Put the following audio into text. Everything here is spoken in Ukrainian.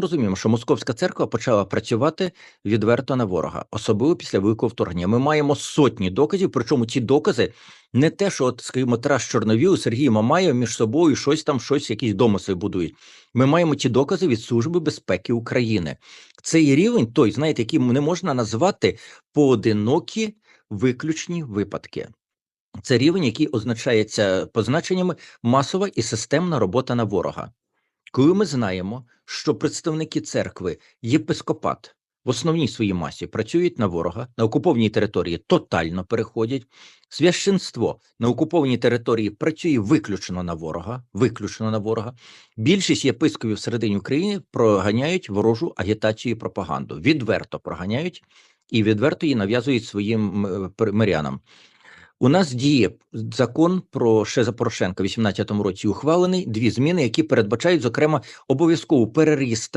розуміємо, що московська церква почала працювати відверто на ворога, особливо після великого вторгнення. Ми маємо сотні доказів, причому ті докази не те, що от, скажімо, Тарас Чорновіл, Сергій Мамаєв між собою щось там, щось, якісь домисли будують. Ми маємо ті докази від Служби безпеки України. Цей рівень, той, знаєте, який не можна назвати поодинокі виключні випадки. Це рівень, який означається позначеннями масова і системна робота на ворога. Коли ми знаємо, що представники церкви, єпископат в основній своїй масі працюють на ворога, на окупованій території тотально переходять, священство на окупованій території працює виключно на ворога, виключно на ворога. Більшість єпископів всередині України проганяють ворожу агітацію і пропаганду, відверто проганяють і відверто її нав'язують своїм пер- мирянам. У нас діє закон про ще за Порошенка в 18 році ухвалений. Дві зміни, які передбачають, зокрема, обов'язкову перереєстрацію